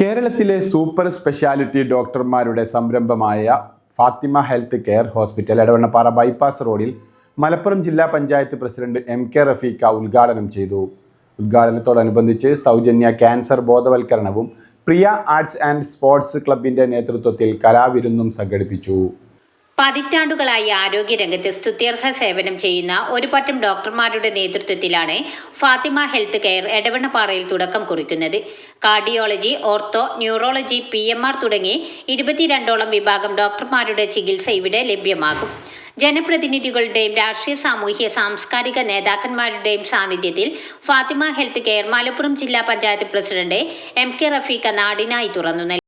കേരളത്തിലെ super speciality ഡോക്ടർമാരുടെ സംരംഭമായ Fathima health care hospital Edavannappara bypass റോഡിൽ മലപ്പുറം ജില്ലാ panchayat president M K Rafeekha ഉദ്ഘാടനം ചെയ്തു. ഉദ്ഘാടനത്തോടനുബന്ധിച്ച് സൗജന്യ ക്യാൻസർ ബോധവൽക്കരണവും പ്രിയ ആർട്സ് ആൻഡ് സ്പോർട്സ് ക്ലബിന്റെ നേതൃത്വത്തിൽ കലാവിരുന്നും സംഘടിപ്പിച്ചു. പതിറ്റാണ്ടുകളായി ആരോഗ്യരംഗത്ത് സ്തുത്യർഹ സേവനം ചെയ്യുന്ന ഒരു പറ്റം ഡോക്ടർമാരുടെ നേതൃത്വത്തിലാണ് ഫാത്തിമ ഹെൽത്ത് കെയർ എടവണ്ണപ്പാറയിൽ തുടക്കം കുറിക്കുന്നത്. Cardiology ortho neurology P M R തുടങ്ങി ഇരുപത്തിരണ്ടോളം വിഭാഗം ഡോക്ടർമാരുടെ ചികിത്സ ഇവിടെ ലഭ്യമാകും. ജനപ്രതിനിധികളുടെയും രാഷ്ട്രീയ സാമൂഹ്യ സാംസ്കാരിക നേതാക്കന്മാരുടെയും സാന്നിധ്യത്തിൽ ഫാത്തിമ ഹെൽത്ത് കെയർ മലപ്പുറം ജില്ലാ panchayat president M K Rafeeqa നാടിനായി തുറന്നു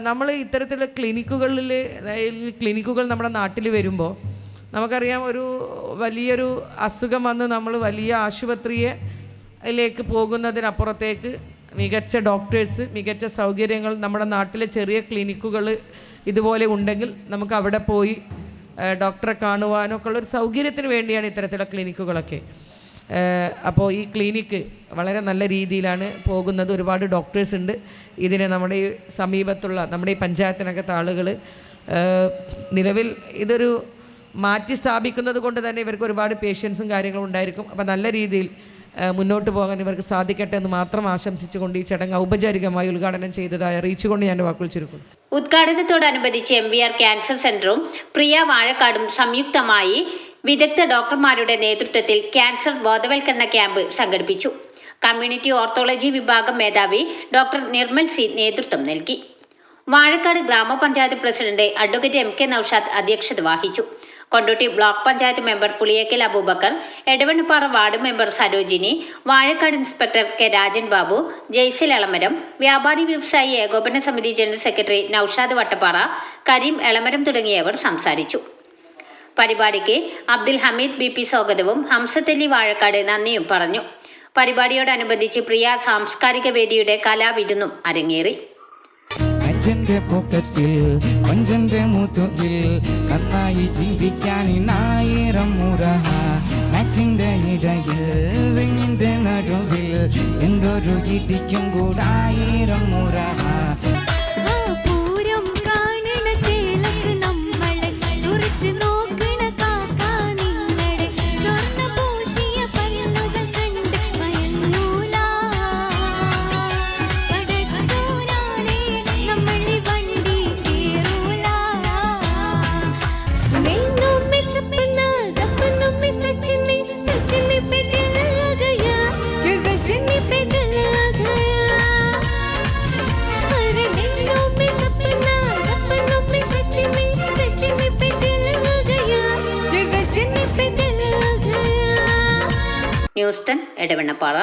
നമ്മൾ ഇത്തരത്തിലുള്ള ക്ലിനിക്കുകളിൽ ക്ലിനിക്കുകൾ നമ്മുടെ നാട്ടിൽ വരുമ്പോൾ നമുക്കറിയാം ഒരു വലിയൊരു അസുഖം വന്ന് നമ്മൾ വലിയ ആശുപത്രിയിലേക്ക് പോകുന്നതിനപ്പുറത്തേക്ക് മികച്ച ഡോക്ടേഴ്സ് മികച്ച സൗകര്യങ്ങൾ നമ്മുടെ നാട്ടിലെ ചെറിയ ക്ലിനിക്കുകൾ ഇതുപോലെ ഉണ്ടെങ്കിൽ നമുക്ക് അവിടെ പോയി ഡോക്ടറെ കാണുവാനൊക്കെ ഉള്ളൊരു സൗകര്യത്തിന് വേണ്ടിയാണ് ഇത്തരത്തിലുള്ള ക്ലിനിക്കുകളൊക്കെ. അപ്പോൾ ഈ ക്ലിനിക്ക് വളരെ നല്ല രീതിയിലാണ് പോകുന്നത്. ഒരുപാട് ഡോക്ടേഴ്സ് ഉണ്ട്. ഇതിനെ നമ്മുടെ ഈ സമീപത്തുള്ള നമ്മുടെ ഈ പഞ്ചായത്തിനകത്ത് ആളുകൾ നിലവിൽ ഇതൊരു മാറ്റി സ്ഥാപിക്കുന്നത് കൊണ്ട് തന്നെ ഇവർക്ക് ഒരുപാട് പേഷ്യൻസും കാര്യങ്ങളും ഉണ്ടായിരിക്കും. അപ്പോൾ നല്ല രീതിയിൽ മുന്നോട്ട് പോകാൻ ഇവർക്ക് സാധിക്കട്ടെ എന്ന് മാത്രം ആശംസിച്ചുകൊണ്ട് ഈ ചടങ്ങ് ഔപചാരികമായി ഉദ്ഘാടനം ചെയ്തതായി അറിയിച്ചുകൊണ്ട് ഞാൻ വാക്കുകൾ ചുരുക്കുന്നു. ഉദ്ഘാടനത്തോടനുബന്ധിച്ച് എം വി ആർ ക്യാൻസർ സെന്ററും പ്രിയ വാഴക്കാടും സംയുക്തമായി വിദഗ്ധ ഡോക്ടർമാരുടെ നേതൃത്വത്തിൽ ക്യാൻസർ ബോധവൽക്കരണ ക്യാമ്പ് സംഘടിപ്പിച്ചു. കമ്മ്യൂണിറ്റി ഓർത്തോളജി വിഭാഗം മേധാവി ഡോക്ടർ നിർമ്മൽ സി നേതൃത്വം നൽകി. വാഴക്കാട് ഗ്രാമപഞ്ചായത്ത് president advocate M K Noushad അധ്യക്ഷത വഹിച്ചു. Kondotty block panchayat member Puliyekkal Abubakar Edavannappara ward member Sarojini Vazhakkad inspector K Rajan Babu Jaisil Elamaram വ്യാപാരി വ്യവസായി ഏകോപന സമിതി ജനറൽ സെക്രട്ടറി നൌഷാദ് വട്ടപ്പാറ കരീം എളമരം തുടങ്ങിയവർ സംസാരിച്ചു. പരിപാടിക്ക് അബ്ദുൽ ഹമീദ് ബി പി സ്വാഗതവും ഹംസത്തലി വാഴക്കാട് നന്ദിയും പറഞ്ഞു. പരിപാടിയോടനുബന്ധിച്ച് പ്രിയ സാംസ്കാരിക വേദിയുടെ കലാവിരുന്നും അരങ്ങേറി. അഞ്ചന്റെ പോക്കറ്റിൽ അഞ്ചന്റെ മുതുകിൽ നന്നായി ജീവിക്കാൻ ഇന്നായിരം മുറഹ മാച്ചിന്റെ ഇടയിൽ റിങ്ങിന്റെ നടുവിൽ എന്തൊരു ഇടിക്കും കൂടായിരം ന്യൂസ് ടെൻ എടവണ്ണപ്പാറ.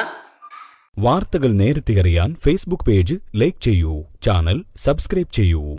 വാർത്തകൾ നേരത്തെ അറിയാൻ ഫേസ്ബുക്ക് പേജ് ലൈക്ക് ചെയ്യൂ. ചാനൽ സബ്സ്ക്രൈബ് ചെയ്യൂ.